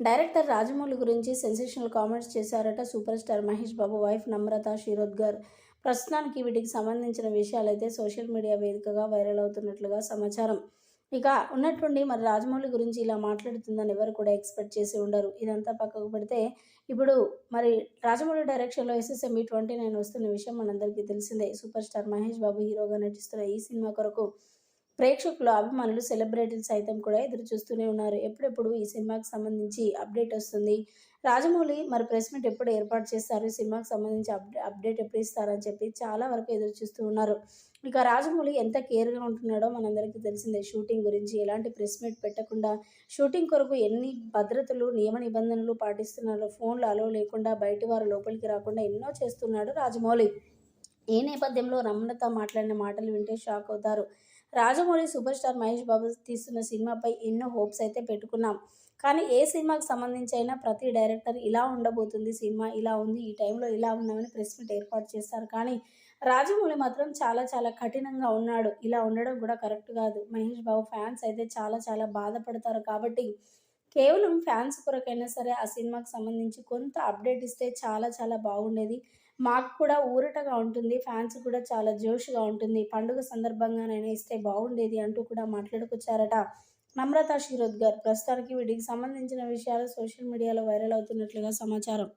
Director Rajamouli గురించి sensational comments చేశారట super star Mahesh Babu wife Namrata Shirodkar ప్రస్తుతానికి వీటికి సంబంధించిన విషయాలైతే సోషల్ మీడియా వేదికగా వైరల్ అవుతున్నట్లుగా సమాచారం. ఇక ఉన్నట్టుండి మరి రాజమౌళి గురించి ఇలా మాట్లాడుతుందని ఎవరు కూడా ఎక్స్పెక్ట్ చేసి ఉండరు. ఇదంతా పక్కకు పెడితే ఇప్పుడు మరి రాజమౌళి డైరెక్షన్లో ఎస్ఎస్ఎంబి ట్వంటీ నైన్ వస్తున్న విషయం మనందరికీ తెలిసిందే. సూపర్ స్టార్ మహేష్ బాబు హీరోగా నటిస్తున్న ఈ సినిమా కొరకు ప్రేక్షకులు అభిమానులు సెలబ్రిటీలు సైతం కూడా ఎదురు చూస్తూనే ఉన్నారు. ఎప్పుడెప్పుడు ఈ సినిమాకి సంబంధించి అప్డేట్ వస్తుంది? రాజమౌళి మరి ప్రెస్ మీట్ ఎప్పుడు ఏర్పాటు చేస్తారు? ఈ సినిమాకి సంబంధించి అప్డే అప్డేట్ ఎప్పుడు ఇస్తారని చెప్పి చాలా వరకు ఎదురు చూస్తూ ఉన్నారు. ఇక రాజమౌళి ఎంత కేర్గా ఉంటున్నాడో మనందరికీ తెలిసిందే. షూటింగ్ గురించి ఎలాంటి ప్రెస్ మీట్ పెట్టకుండా షూటింగ్ కొరకు ఎన్ని భద్రతలు నియమ నిబంధనలు పాటిస్తున్నారో ఫోన్లు అలో లేకుండా బయటి వారు లోపలికి రాకుండా ఎన్నో చేస్తున్నాడు రాజమౌళి. ఈ నేపథ్యంలో రమణత మాట్లాడిన మాటలు వింటే షాక్ అవుతారు. రాజమౌళి సూపర్ స్టార్ మహేష్ బాబు తీస్తున్న సినిమాపై ఎన్నో హోప్స్ అయితే పెట్టుకున్నాం. కానీ ఏ సినిమాకి సంబంధించి అయినా ప్రతి డైరెక్టర్ ఇలా ఉండబోతుంది సినిమా ఇలా ఉంది ఈ టైంలో ఇలా ఉన్నామని ప్రెస్ మీట్ ఏర్పాటు చేస్తారు. కానీ రాజమౌళి మాత్రం చాలా చాలా కఠినంగా ఉన్నాడు. ఇలా ఉండడం కూడా కరెక్ట్ కాదు. మహేష్ బాబు ఫ్యాన్స్ అయితే చాలా చాలా బాధపడతారు కాబట్టి కేవలం ఫ్యాన్స్ కొరకైనా సరే ఆ సినిమాకి సంబంధించి కొంత అప్డేట్ ఇస్తే చాలా చాలా బాగుండేది. మాకు కూడా ఊరటగా ఉంటుంది ఫ్యాన్స్ కూడా చాలా జోష్గా ఉంటుంది. పండుగ సందర్భంగానైనా ఇస్తే బాగుండేది అంటూ కూడా మాట్లాడుకొచ్చారట నమ్రత శిరోద్గర్ ప్రస్తుతానికి వీటికి సంబంధించిన విషయాలు సోషల్ మీడియాలో వైరల్ అవుతున్నట్లుగా సమాచారం.